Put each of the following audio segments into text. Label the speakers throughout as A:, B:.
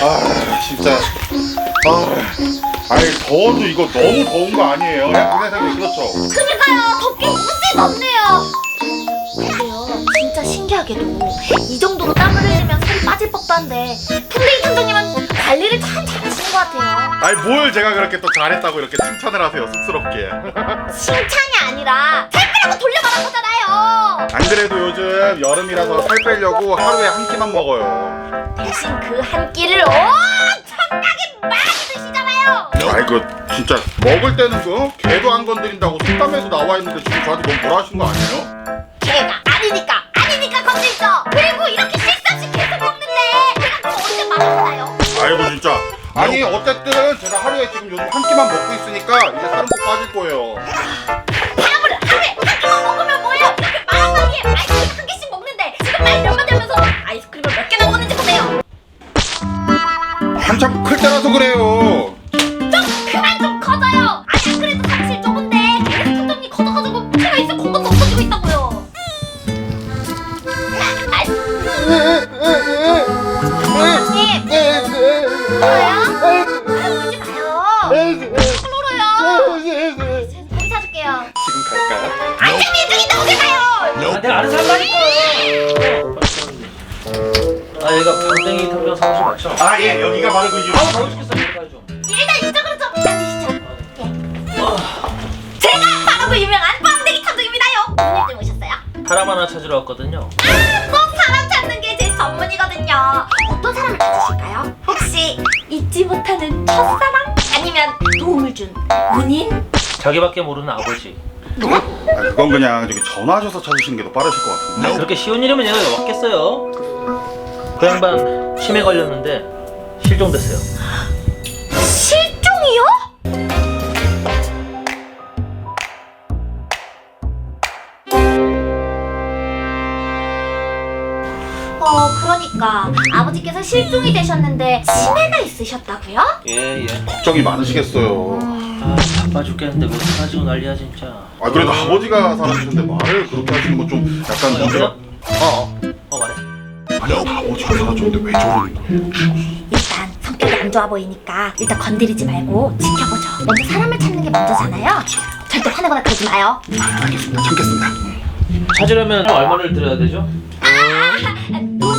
A: 아 진짜. 아 아니 더워도 이거 너무 더운 거 아니에요? 야 그래서 그렇죠.
B: 그러니까요. 덥긴 무지 덥네요. 근데요. 진짜 신기하게도 이 정도로 땀을 흘리면 살이 빠질 법도 한데. 플레이 탐정님은 관리를 참 잘하시는 것 같아요.
A: 아니 뭘 제가 그렇게 또 잘했다고 이렇게 칭찬을 하세요 쑥스럽게.
B: 칭찬이 아니라 살 빼라고 돌려 말한 거잖아요.
A: 안 그래도 요즘 여름이라서 살 빼려고 하루에 한 끼만 먹어요.
B: 대신 그 한 끼를 엄청나게 많이 드시잖아요.
A: 아이고 진짜 먹을 때는 그 개도 안 건드린다고 속담에도 나와 있는데 지금 저한테 너무 뭐라 하신 거 아니에요? 지금 요즘 한 끼만 먹고 있으니까 이제 살은 꼭 빠질 거예요.
B: 바보를 하루에 한 끼만 먹으면 뭐예요? 이렇게 말한 거기에 아이스크림 한 개씩 먹는데 지금 나이 몇만 되면서 아이스크림을 몇 개나 먹는지 보세요.
A: 한참 클 때라서 그래요
C: 사람 하나 찾으러 왔거든요.
B: 아, 꼭 사람 찾는 게 제 전문이거든요. 어떤 사람을 찾으실까요? 혹시 잊지 못하는 첫사랑? 아니면 도움을 준 군인?
C: 자기밖에 모르는 아버지.
A: 아, 그건 그냥 저기 전화하셔서 찾으시는 게 더 빠르실 것 같은데
C: 그렇게 쉬운 일이면 얘가 왜 왔겠어요? 그 양반 치매 걸렸는데 실종됐어요.
B: 어, 그러니까 아버지께서 실종이 되셨는데 치매가 있으셨다고요?
C: 예, 예.
A: 걱정이 많으시겠어요
C: 아, 바빠 죽겠는데 왜 사가지고 난리야 진짜.
A: 아 그래도 아버지가 살아계신데 말을 그렇게 하시는 건 좀 약간
C: 어,
A: 문제가
C: 여보세요?
A: 어
C: 어, 말해.
A: 아니 아버지가 살아줬는데 왜 저러는 거예요?
B: 일단 성격이 안 좋아 보이니까 일단 건드리지 말고 지켜보죠. 먼저 사람을 찾는 게 먼저잖아요. 절대 화내거나 그러지 마요.
A: 알겠습니다 참겠습니다
C: 찾으려면 얼마를 들여야 되죠?
B: 돈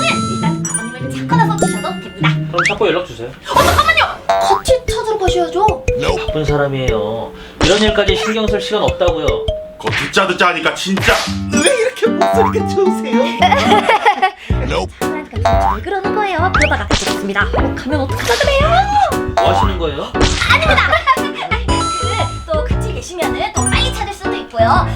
C: 그럼 자꾸 연락 주세요.
B: 어 잠깐만요. 같이 찾으러 가셔야죠.
C: 바쁜 사람이에요. 이런 일까지 신경 쓸 시간 없다고요.
A: 그거 듣자 듣자 하니까 진짜 왜 이렇게 목소리가 좋으세요?
B: 사람한테 왜 그러는 거예요? 그러다가 그렇습니다. 어, 가면 어떡하자 그래요?
C: 뭐 하시는 거예요?
B: 아닙니다. 그또 같이 계시면은 더 빨리 찾을 수도 있고요.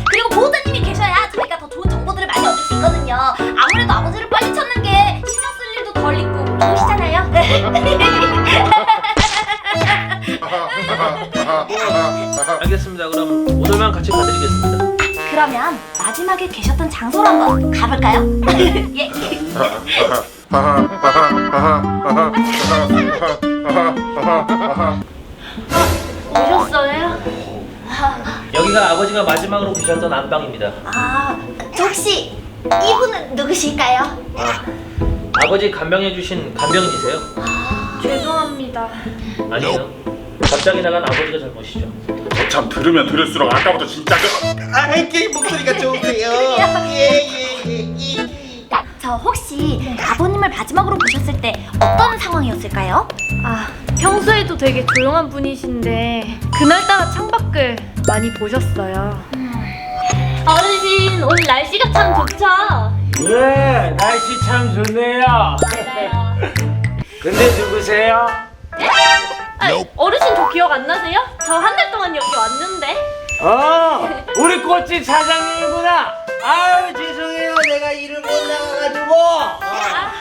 C: 알겠습니다. 그럼 오늘만 같이 가드리겠습니다.
B: 그러면 마지막에 계셨던 장소로 한번 가볼까요? 예. 오셨어요?
C: 여기가 아버지가 마지막으로 계셨던 안방입니다.
B: 아, 저 혹시 이분은 누구실까요?
C: 아, 아버지 간병해 주신 간병인이세요?
B: 죄송합니다.
C: 아니요. 갑자기 나간 아버지가 잘못이죠.
A: 참 들으면 들을수록 아까부터 진짜 그
D: 아이게 목소리가 좋으세요. 예예 예.
B: 저 혹시 아버님을 마지막으로 보셨을 때 어떤 상황이었을까요?
E: 아, 평소에도 되게 조용한 분이신데 그날따라 창밖을 많이 보셨어요.
B: 어르신 오늘 날씨가 참 좋죠?
F: 네, 날씨 참 좋네요. 근데 누구세요?
E: 아, 어르신 저 기억 안 나세요? 저 한 달 동안 여기 왔는데.
F: 어, 우리 꽃집 사장님이구나. 아유, 죄송해요. 내가 일을 못 나가가지고.
E: 아,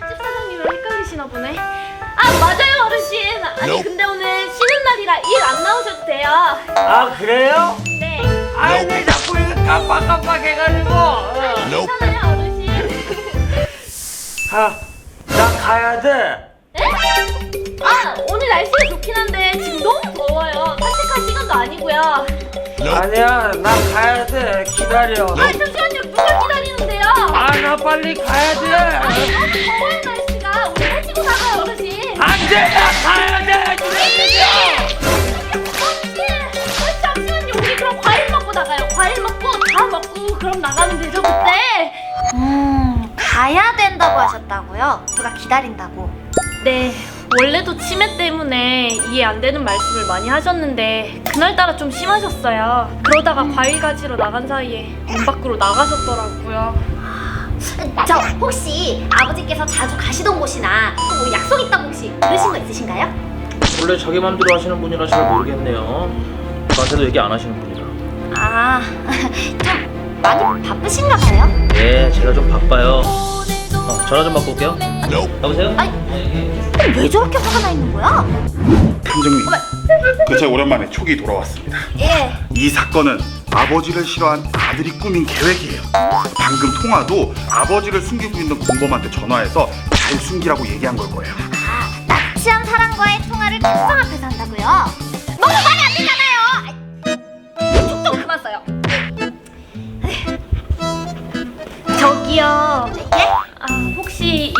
E: 꽃집 사장님을 헷갈리시나 보네. 아 맞아요 어르신. 아니 근데 오늘 쉬는 날이라 일 안 나오셔도 돼요.
F: 아, 그래요?
E: 네.
F: 아유, 왜 자꾸 이거 깜빡깜빡 해가지고. 어.
E: 괜찮아요 어르신.
F: 아, 나 가야 돼.
E: 아 오늘 날씨가 좋긴 한데 지금 너무 더워요. 산책할 시간도 아니고요.
F: 아니야, 나 가야 돼. 기다려.
E: 아 잠시만요 누가 기다리는데요?
F: 아, 나 빨리 가야 돼.
E: 아니 너무 더워요 날씨가. 오늘 해치고 나가요 어르신.
F: 아, 가야 돼
E: 어, 잠시만요. 우리 그럼 과일 먹고 나가요. 과일 먹고 다 먹고 그럼 나가면 되죠 그때?
B: 음, 가야 된다고 하셨다고요? 누가 기다린다고?
E: 네. 원래도 치매 때문에 이해 안 되는 말씀을 많이 하셨는데 그날따라 좀 심하셨어요. 그러다가 과일 가지러 나간 사이에 문 밖으로 나가셨더라고요.
B: 저 혹시 아버지께서 자주 가시던 곳이나 또뭐 약속 있다고 혹시 들으신 거 있으신가요?
C: 원래 자기 맘대로 하시는 분이라 잘 모르겠네요. 저한테도 얘기 안 하시는 분이라.
B: 아, 좀 많이 바쁘신가 봐요?
C: 예, 제가 좀 바빠요. 어, 전화 좀 받고 올게요. 여보세요? 예,
B: 왜 저렇게 화가 나 있는 거야?
A: 탐정님, 그 제가 오랜만에 촉이 돌아왔습니다.
B: 예.
A: 이 사건은 아버지를 싫어한 아들이 꾸민 계획이에요. 방금 통화도 아버지를 숨기고 있는 공범한테 전화해서 잘 숨기라고 얘기한 걸 거예요.
B: 아, 납치한 사람과의 통화를 책상 앞에서 한다고요? 너무 말이 안 되잖아요! 촉좀 그만 써요.
E: 저기요.
B: 예?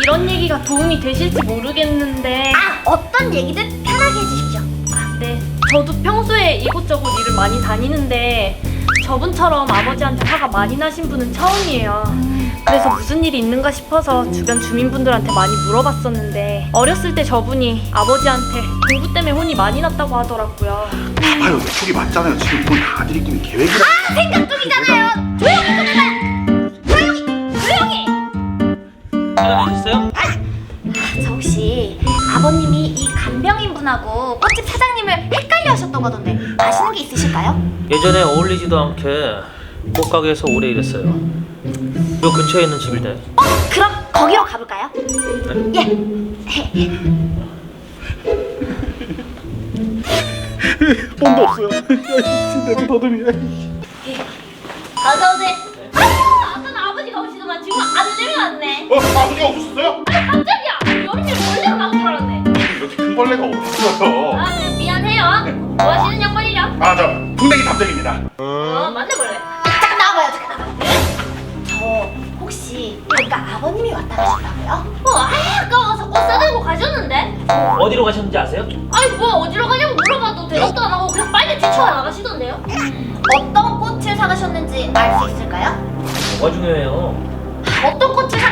E: 아, 이런 얘기가 도움이 되실지 모르겠는데
B: 아, 어떤 얘기든 편하게 해주십시오.
E: 아, 네. 저도 평소에 이곳저곳 일을 많이 다니는데 저분처럼 아버지한테 화가 많이 나신 분은 처음이에요. 그래서 무슨 일이 있는가 싶어서 주변 주민분들한테 많이 물어봤었는데 어렸을 때 저분이 아버지한테 공부 때문에 혼이 많이 났다고 하더라고요.
A: 봐봐요, 내 촉이 맞잖아요. 지금 이건 다 아들이 꾸민 계획이라.
B: 생각 중이잖아요! 조용히 좀 해봐요! 아버님이 이 간병인 분하고 꽃집 사장님을 헷갈려 하셨다고 하던데 아시는 게 있으실까요?
C: 예전에 어울리지도 않게 꽃가게에서 오래 일했어요. 요 근처에 있는 집일 때.
B: 어? 그럼 거기로 가볼까요? 예.
A: 돈도 없어요. 내돈 더듬이.
E: 어서 오세요. 아, 아까는 아버지가 오시더만 지금 아들내미 왔네.
A: 어, 아버지가 없었어요?
E: 아니 깜짝이
A: 이렇게 큰 벌레가 어딨어요?
E: 아, 네, 미안해요. 뭐 하시는 양반이냐?
A: 아, 저 풍뎅이 탐정입니다.
E: 어, 맞네 벌레.
B: 잠깐 나와봐요. 잠깐 나와봐요. 저 혹시 아까 아버님이 왔다 가셨다고요?
E: 어, 아, 아까워서 꽃 사들고 가셨는데?
C: 어디로 가셨는지 아세요?
E: 아니 뭐 어디로 가냐고 물어봐도 대답도 안 하고 그냥 빨리 뛰쳐 나가시던데요?
B: 어떤 꽃을 사가셨는지 알 수 있을까요?
C: 뭐가 중요해요?
B: 어떤 꽃을 사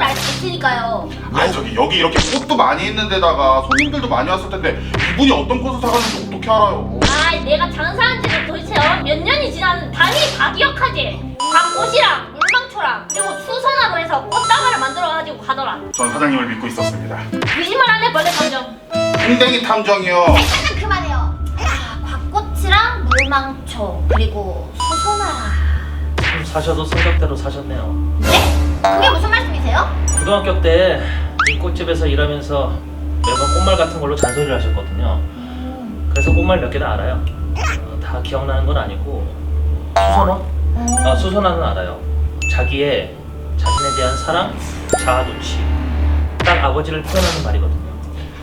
B: 목적을 알수 있으니까요.
A: 아, 저기 여기 이렇게 꽃도 많이 있는 데다가 손님들도 많이 왔을 텐데 이분이 어떤 꽃을 사가는지 어떻게 알아요?
E: 아, 내가 장사한 지는 도대체 어? 몇 년이 지났는데 당연히 다 기억하지. 박꽃이랑 물망초랑 그리고 수선화로 해서 꽃다발을 만들어가지고 가더라.
A: 전 사장님을 믿고 있었습니다.
E: 거짓말 안 해, 벌레 감정.
A: 풍뎅이 탐정이요.
B: 잠깐 그만해요. 아, 곽꽃이랑 물망초 그리고.
C: 좀 사셔도 성격대로 사셨네요.
B: 네? 그게 무슨 말 씀이세요?
C: 고등학교 때 이 꽃집에서 일하면서 매번 꽃말 같은 걸로 잔소리를 하셨거든요. 그래서 꽃말 몇 개는 알아요. 어, 다 기억나는 건 아니고 수선화? 아 수선화는 알아요. 자기의 자신에 대한 사랑, 자아 도취. 딱 아버지를 표현하는 말이거든요.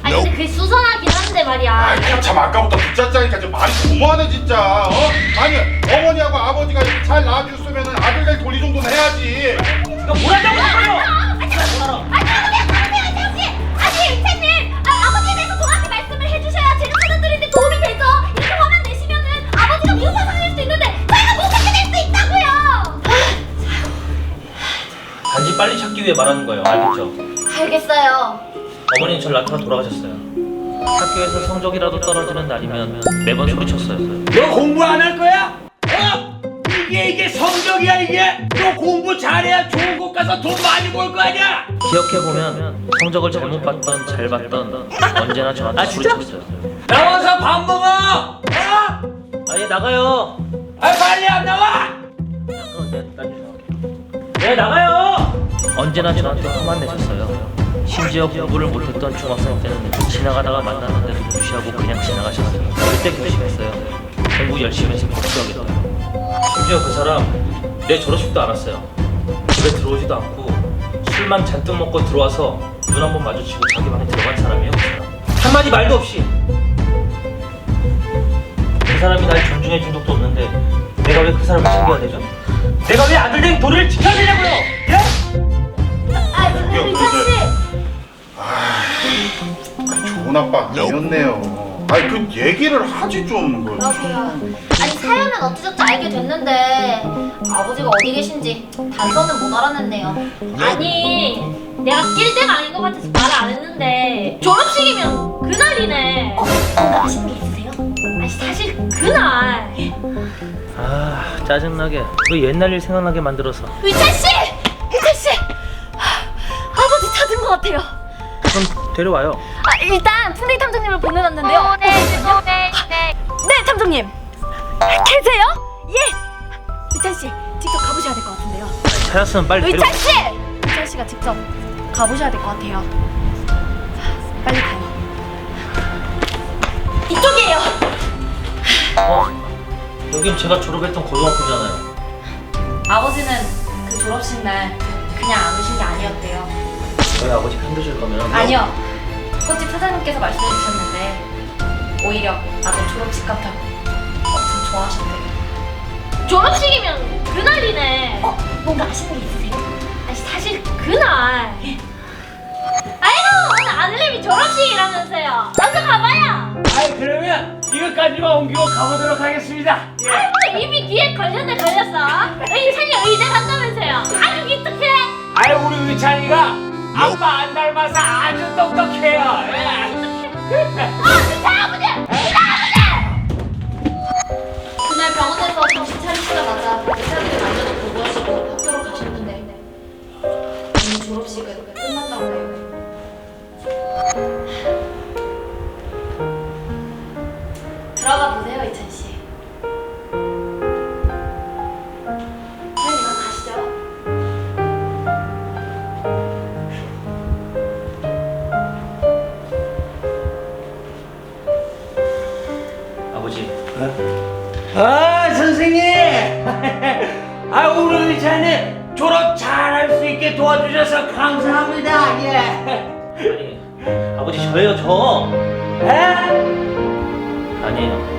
E: 아니 근데 그게 수선화긴 한데 말이야.
A: 아, 참 아까부터 듣자짜니까 좀 말이 너무하네 진짜. 어? 아니 어머니하고 아버지가 이렇게 잘 낳아줬으면 아들 될 도리 정도는 해야지.
C: 이거 한다고 그래요? 알아.
B: 아니! 아, 아버지에 대해서 정확히 말씀을 해주셔야 제가 찾아드리는데 도움이 되죠! 이렇게 화만 내시면은 아버지가 미움받게 될수 있는데 저희가 못하게 될 수 있다고요!
C: 단지 빨리 찾기 위해 말하는 거예요. 알겠죠?
B: 알겠어요.
C: 어머니는 절 낳다가 돌아가셨어요. 학교에서 성적이라도 떨어지는 날이면 매번 소리쳤어요.
F: 너 공부 안 할 거야? 어? 이게 이게 성적이야 이게? 너 공부 잘해야 좋은 곳 가서 돈 많이 벌 거 아니야?
C: 기억해보면 성적을 잘못 봤던 잘 봤던 언제나 저한테 소리쳤어요.
F: 나와서 밥 먹어! 어?
C: 아예 나가요.
F: 아 빨리 안 나와!
C: 그럼 내딸 네, 나가요. 언제나 저한테 화만 내셨어요. 심지어 공부를 못했던 중학생 때는 지나가다가 만났는데도 무시하고 그냥 지나가셨어요. 그때 결심했어요. 공부 열심히 해서 복수하겠다. 심지어 그 사람 내 졸업식도 안 왔어요. 집에 들어오지도 않고 술만 잔뜩 먹고 들어와서 눈 한 번 마주치고 자기 방에 들어간 사람이에요. 그 사람. 한마디 말도 없이. 그 사람이 날 존중해 준 적도 없는데 내가 왜 그 사람을 챙겨야 되죠? 내가 왜 아들 된 도리를 지켜야 되냐고요? 예?
B: 아, 의찬 씨!
A: 아, 좋은 아빠 아니었네요. 아니 그 얘기를 하지 좀. 그.
G: 그러게요. 아니 사연은 어찌저찌 알게 됐는데 아버지가 어디 계신지 단서는 못 알아냈네요.
H: 아니 내가 낄대가 아닌 것 같아서 말을 안 했는데 졸업식이면 그날이네
G: 어? 뭔가 아시는 게 있으세요?
H: 아니 사실 그날
C: 아 짜증나게 그 옛날 일 생각나게 만들어서
G: 의찬 씨! 의찬 씨! 하, 아버지 찾은 것 같아요.
C: 그럼 데려와요
G: 아, 일단 플레이 탐정님을 보내놨는데요. 네, 탐정님. 계세요? 예. 의찬 씨, 직접 가보셔야 될 것 같은데요.
C: 찾았으면 빨리 데려
G: 의찬 씨! 의찬 씨가 직접 가보셔야 될 것 같아요. 자, 빨리 가요. 이쪽이에요.
C: 어? 여긴 제가 졸업했던 고등학교잖아요
G: 아버지는 그 졸업식 날 그냥 안 오신 게 아니었대요.
C: 저희 아버지 편드실 거면
G: 아니요. 꽃집 사장님께서 말씀해 주셨는데 오히려 아들 졸업식 같다고 엄청 좋아하셨대요.
H: 졸업식이면 그날이네
G: 어? 뭔가 아시는 게 있으세요?
H: 아니 사실 그날 아이고 오늘 아들님이 졸업식이라면서요 어서 가봐요
F: 아이 그러면 이것까지만 옮기고 가보도록 하겠습니다. 예.
H: 아이고 이미 귀에 걸렸네 걸렸어 의찬이 의대 간다면서요 아주 기특해
F: 아이 우리 의찬이가 아빠 안닮 아서 아주 똑똑해요. 예.
G: 그날 병원에서 정신 차리시자마자 의사들이
C: 아
F: 선생님! 아 우리 의찬이 졸업 잘할 수 있게 도와주셔서 감사합니다. 예.
C: 아니 아버지 저예요 저.
F: 에?
C: 아니에요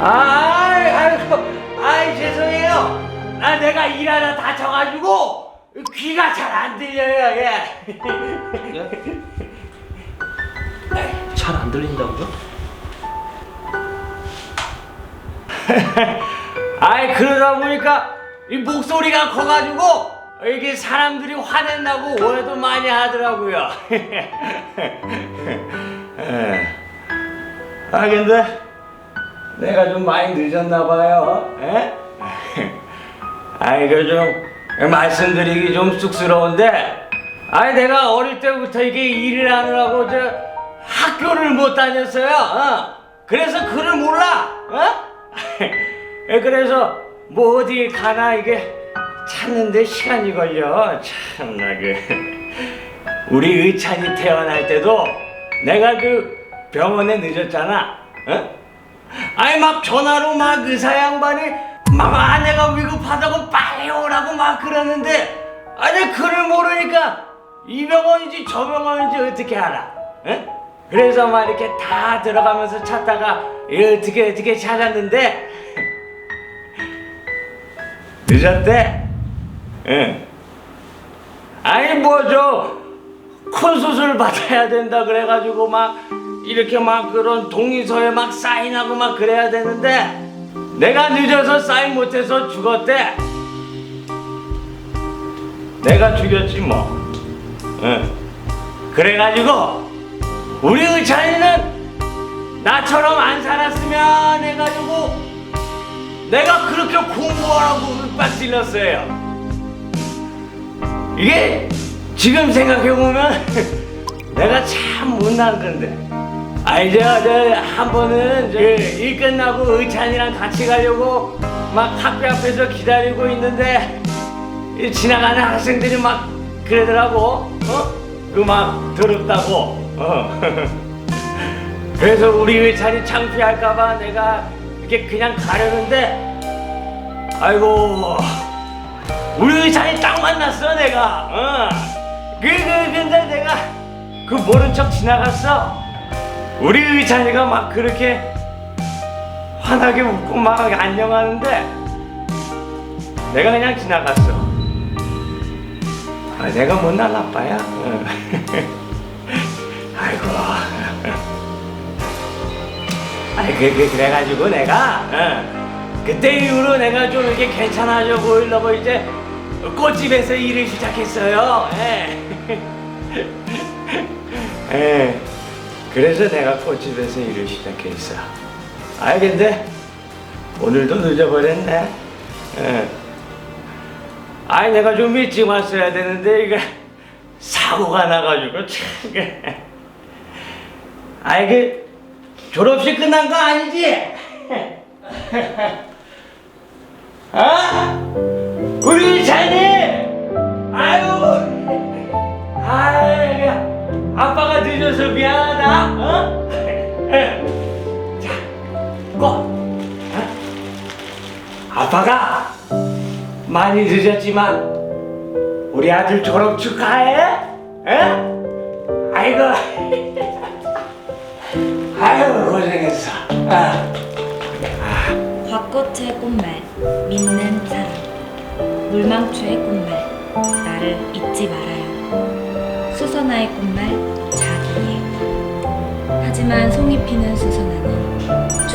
F: 아이 아이고 아이 죄송해요. 아 내가 일하다 다쳐가지고 귀가 잘 안 들려요 예?
C: 잘안 들린다고요?
F: 아이 그러다 보니까 이 목소리가 커가지고 이게 사람들이 화낸다고 오해도 많이 하더라고요. 예. 아 근데 내가 좀 많이 늦었나 봐요. 예? 아 이거 좀 말씀드리기 좀 쑥스러운데 아니 내가 어릴 때부터 이게 일을 하느라고 저 학교를 못 다녔어요. 어? 그래서 글을 몰라. 어? 예, 그래서 뭐 어디 가나 이게 찾는데 시간이 걸려. 참나 그 우리 의찬이 태어날 때도 내가 그 병원에 늦었잖아. 어? 아니 막 전화로 막 의사 양반이 막 아내가 위급하다고 빨리 오라고 막 그러는데 아니 그를 모르니까 이 병원인지 저 병원인지 어떻게 알아? 어? 그래서 막 이렇게 다 들어가면서 찾다가 어떻게 어떻게 찾았는데 늦었대. 응. 아니 뭐 저 큰 수술 받아야 된다 그래가지고 막 이렇게 막 그런 동의서에 막 사인하고 막 그래야 되는데 내가 늦어서 사인 못해서 죽었대. 내가 죽였지 뭐. 응. 그래가지고 우리 의찬이는 나처럼 안 살았으면 해가지고 내가 그렇게 공부하라고 윽박 질렀어요. 이게 지금 생각해보면 내가 참 못난 건데. 아이, 저, 저, 한 번은 저, 일 끝나고 의찬이랑 같이 가려고 막 학교 앞에서 기다리고 있는데 이 지나가는 학생들이 막 그러더라고. 어? 그 막 더럽다고. 어. 그래서 우리 의찬이 창피할까봐 내가 이렇게 그냥 가려는데 아이고 우리 의찬이 딱 만났어 내가 어. 그, 그 근데 내가 그 모른 척 지나갔어 우리 의찬이가 막 그렇게 환하게 웃고 막 안녕하는데 내가 그냥 지나갔어 아, 내가 못난 아빠야 어. 아이고. 아이 그, 그 그래가지고 내가 어, 그때 이후로 내가 좀 이렇게 괜찮아져 보이려고 이제 꽃집에서 일을 시작했어요. 예. 예. 그래서 내가 꽃집에서 일을 시작했어. 아 근데 오늘도 늦어버렸네. 예. 아이 내가 좀 일찍 왔어야 되는데 이게 사고가 나가지고 참. 예. 아이 그 졸업식 끝난 거 아니지? 아? 우리 자네 아유 아유 아빠가 늦어서 미안하다 어? 자 꽃. 어? 아빠가 많이 늦었지만 우리 아들 졸업 축하해 에? 아이고 아유 고생했어. 아.
I: 곽꽃의 꽃말 믿는 사람 물망초의 꽃말 나를 잊지 말아요. 수선화의 꽃말 자기의 하지만 송이 피는 수선화